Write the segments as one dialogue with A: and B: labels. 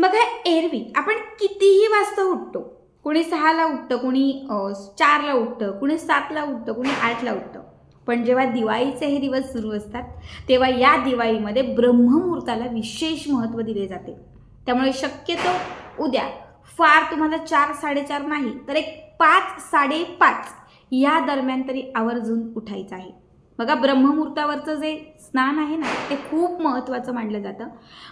A: बघा एरवी आपण कितीही वाजता उठतो? कोणी सहाला उठतं कोणी चारला उठतं कोणी सातला उठतं कोणी आठला उठतं. पण जेव्हा दिवाळीचे हे दिवस सुरू असतात तेव्हा या दिवाळीमध्ये ब्रह्ममुहूर्ताला विशेष महत्त्व दिले जाते. त्यामुळे शक्यतो उद्या फार तुम्हाला चार साडेचार नाही तर एक पाच साडेपाच या दरम्यान तरी आवर्जून उठायचं आहे. बघा ब्रह्ममुहूर्तावरचं जे स्नान आहे ना ते खूप महत्त्वाचं मानलं जातं.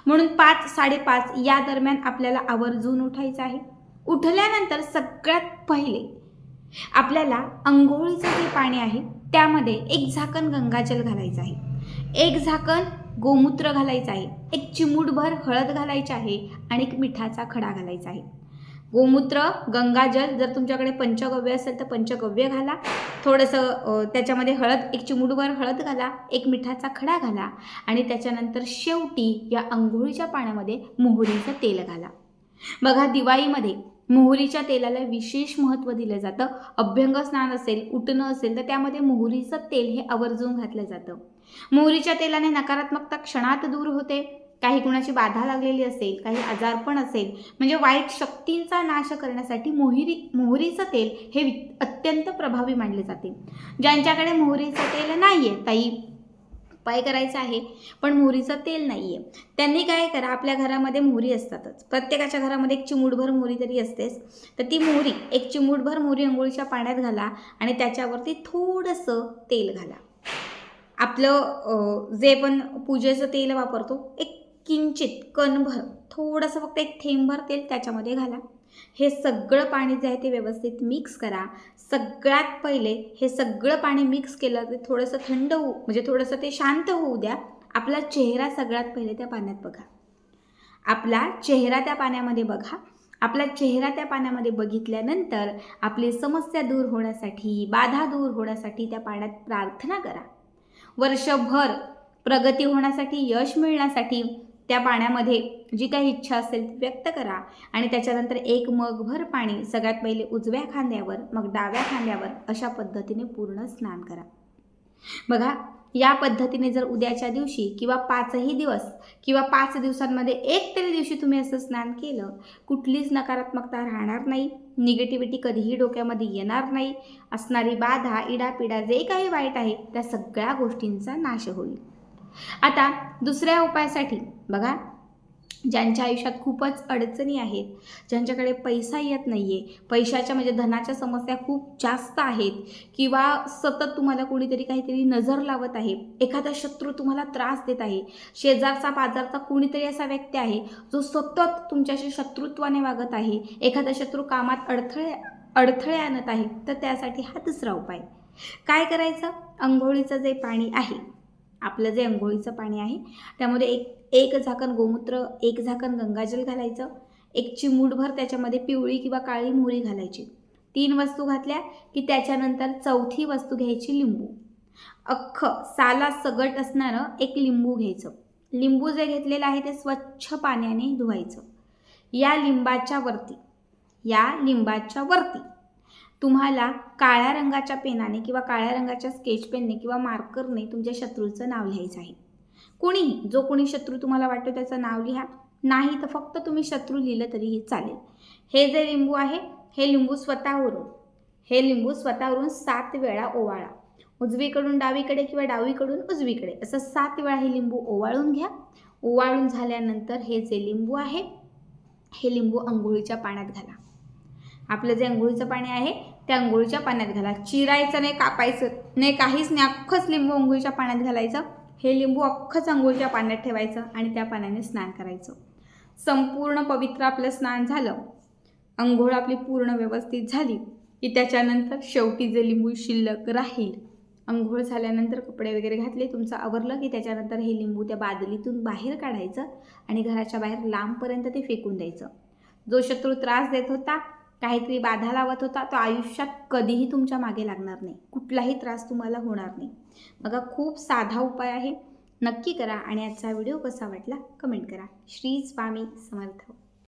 A: म्हणून पाच साडेपाच या दरम्यान आपल्याला आवर्जून उठायचं आहे. उठल्यानंतर सगळ्यात पहिले आपल्याला अंघोळीचं जे पाणी आहे त्यामध्ये एक झाकण गंगाजल घालायचं आहे. एक झाकण गोमूत्र घालायचं आहे. एक चिमूटभर हळद घालायची आहे आणि एक मिठाचा खडा घालायचा आहे. गोमूत्र गंगाजल जर तुमच्याकडे पंचगव्य असेल तर पंचगव्य घाला. थोडंसं त्याच्यामध्ये हळद एक चिमूटभर हळद घाला एक मिठाचा खडा घाला आणि त्याच्यानंतर शेवटी या अंघोळीच्या पाण्यामध्ये मोहरीचं तेल घाला. बघा दिवाळीमध्ये मोहरीच्या तेलाला विशेष महत्त्व दिलं जातं. अभ्यंग स्नान असेल उठणं असेल तर त्यामध्ये मोहरीचं तेल हे आवर्जून घातलं जातं. मोहरीच्या तेलाने नकारात्मकता क्षणात दूर होते. काही कुणाची बाधा लागलेली असेल काही आजारपण असेल म्हणजे वाईट शक्तींचा नाश करण्यासाठी मोहरी मोहरीचं तेल हे वि- अत्यंत प्रभावी मानले जाते. ज्यांच्याकडे मोहरीचं तेल नाही आहे ताई उपाय करायचा आहे पण मोहरीचं तेल नाही आहे त्यांनी काय करा आपल्या घरामध्ये मोहरी असतातच. प्रत्येकाच्या घरामध्ये एक चिमूटभर मोहरी तरी असतेच तर ती मोहरी एक चिमूटभर मोहरी अंघोळीच्या पाण्यात घाला आणि त्याच्यावरती थोडंसं तेल घाला. आपलं जे पण पूजेचं तेल वापरतो एक किंचित कणभर थोडंसं फक्त एक थेंबभर तेल त्याच्यामध्ये घाला. हे सगळं पाणी जे आहे ते व्यवस्थित मिक्स करा. सगळ्यात पहिले हे सगळं पाणी मिक्स केलं ते थोडंसं थंड होऊ म्हणजे थोडंसं ते शांत होऊ द्या. आपला चेहरा सगळ्यात पहिले त्या पाण्यात बघा. आपला चेहरा त्या पाण्यामध्ये बघा. आपला चेहरा त्या पाण्यामध्ये बघितल्यानंतर आपली समस्या दूर होण्यासाठी बाधा दूर होण्यासाठी त्या पाण्यात प्रार्थना करा. वर्षभर प्रगती होण्यासाठी यश मिळण्यासाठी त्या पाण्यामध्ये जी काही इच्छा असेल ती व्यक्त करा. आणि त्याच्यानंतर एक मगभर पाणी सगळ्यात पहिले उजव्या खांद्यावर मग डाव्या खांद्यावर अशा पद्धतीने पूर्ण स्नान करा. बघा या पद्धतीने जर उद्याच्या दिवशी किंवा पाचही दिवस किंवा पाच दिवसांमध्ये एक तरी दिवशी तुम्ही असं स्नान केलं कुठलीच नकारात्मकता राहणार नाही निगेटिव्हिटी कधीही डोक्यामध्ये येणार नाही असणारी बाधा इडापिडा जे काही वाईट आहे त्या सगळ्या गोष्टींचा नाश होईल. आता दुसऱ्या उपायासाठी बघा. ज्यांच्या आयुष्यात खूपच अडचणी आहेत ज्यांच्याकडे पैसा येत नाही आहे पैशाच्या म्हणजे धनाच्या समस्या खूप जास्त आहेत किंवा सतत तुम्हाला कोणीतरी काहीतरी नजर लावत आहे एखादा शत्रू तुम्हाला त्रास देत आहे शेजारचा पाजारचा कोणीतरी असा व्यक्ती आहे जो सतत तुमच्याशी शत्रुत्वाने वागत आहे एखादा शत्रू कामात अडथळे अडथळे आणत आहे तर त्यासाठी हा दुसरा उपाय. काय करायचं? अंघोळीचं जे पाणी आहे आपलं जे अंघोळीचं पाणी आहे त्यामध्ये एक एक झाकण गोमूत्र एक झाकण गंगाजल घालायचं एक चिमूटभर त्याच्यामध्ये पिवळी किंवा काळी मोहरी घालायची. तीन वस्तू घातल्या की त्याच्यानंतर चौथी वस्तू घ्यायची लिंबू. अख्खं साला सगट असणारं एक लिंबू घ्यायचं. लिंबू जे घेतलेलं आहे ते स्वच्छ पाण्याने धुवायचं. या लिंबाच्या वरती या लिंबाच्या वरती. तुम्हाला काळ्या रंगाच्या पेनाने किंवा काळ्या रंगाच्या स्केच पेनने किंवा मार्करने तुमच्या शत्रूचं नाव लिहायचं आहे. कोणीही जो कोणी शत्रू तुम्हाला वाटतो त्याचं नाव लिहा. नाही तर फक्त तुम्ही शत्रू लिहिलं तरीही चालेल. हे जे लिंबू आहे हे लिंबू स्वतःवरून हे लिंबू स्वतःवरून सात वेळा ओवाळा. उजवीकडून डावीकडे किंवा डावीकडून उजवीकडे असं सात वेळा हे लिंबू ओवाळून घ्या. ओवाळून झाल्यानंतर हे जे लिंबू आहे हे लिंबू आंघोळीच्या पाण्यात घाला. आपलं जे अंघोळीचं पाणी आहे त्या अंघोळीच्या पाण्यात घाला. चिरायचं नाही कापायचं नाही काहीच नाही. अख्खंच लिंबू अंघोळीच्या पाण्यात घालायचं. हे लिंबू अख्खंच अंघोळीच्या पाण्यात ठेवायचं आणि त्या पाण्याने स्नान करायचं. संपूर्ण पवित्र आपलं स्नान झालं. अंघोळ आपली पूर्ण व्यवस्थित झाली की त्याच्यानंतर शेवटी जे लिंबू शिल्लक राहील अंघोळ झाल्यानंतर कपडे वगैरे घातले तुमचं आवरलं की त्याच्यानंतर हे लिंबू त्या बादलीतून बाहेर काढायचं आणि घराच्या बाहेर लांबपर्यंत ते फेकून द्यायचं. जो शत्रू त्रास देत होता काहीतरी बाधा लावत होता तो आयुष्यात कधीही तुमच्या मागे लागणार नाही. कुठलाही त्रास तुम्हाला होणार नाही. बघा खूप साधा उपाय आहे. नक्की करा आणि आजचा व्हिडिओ कसा वाटला कमेंट करा. श्री स्वामी समर्थ.